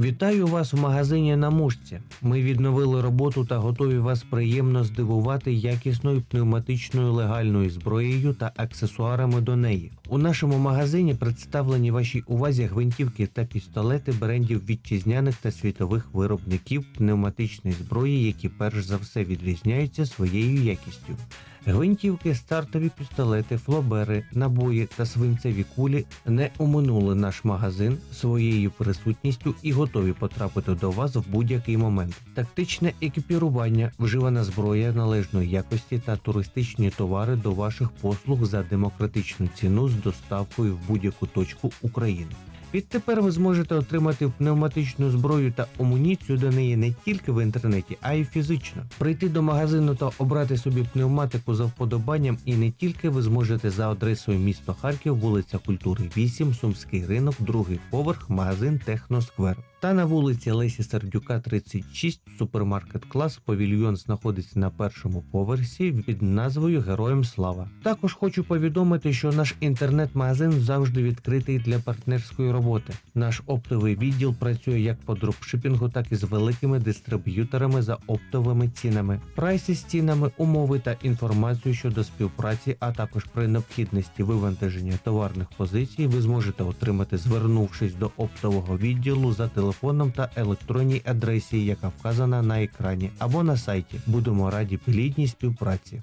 Вітаю вас в магазині на мушці. Ми відновили роботу та готові вас приємно здивувати якісною пневматичною легальною зброєю та аксесуарами до неї. У нашому магазині представлені вашій увазі гвинтівки та пістолети брендів вітчизняних та світових виробників пневматичної зброї, які перш за все відрізняються своєю якістю. Гвинтівки, стартові пістолети, флобери, набої та свинцеві кулі не оминули наш магазин своєю присутністю і готові потрапити до вас в будь-який момент. Тактичне екіпірування, вживана зброя належної якості та туристичні товари до ваших послуг за демократичну ціну з доставкою в будь-яку точку України. Відтепер ви зможете отримати пневматичну зброю та амуніцію до неї не тільки в інтернеті, а й фізично. Прийти до магазину та обрати собі пневматику за вподобанням, і не тільки ви зможете за адресою місто Харків, вулиця Культури 8, Сумський ринок, другий поверх, магазин Техносквер. Та на вулиці Лесі Сердюка 36, супермаркет клас, павільйон знаходиться на першому поверсі під назвою Героям Слава. Також хочу повідомити, що наш інтернет-магазин завжди відкритий для партнерської роботи. Наш оптовий відділ працює як по дропшипінгу, так і з великими дистриб'юторами за оптовими цінами. Прайси з цінами, умови та інформацію щодо співпраці, а також при необхідності вивантаження товарних позицій, ви зможете отримати, звернувшись до оптового відділу за телефоном та електронній адресі, яка вказана на екрані або на сайті. Будемо раді плідній співпраці.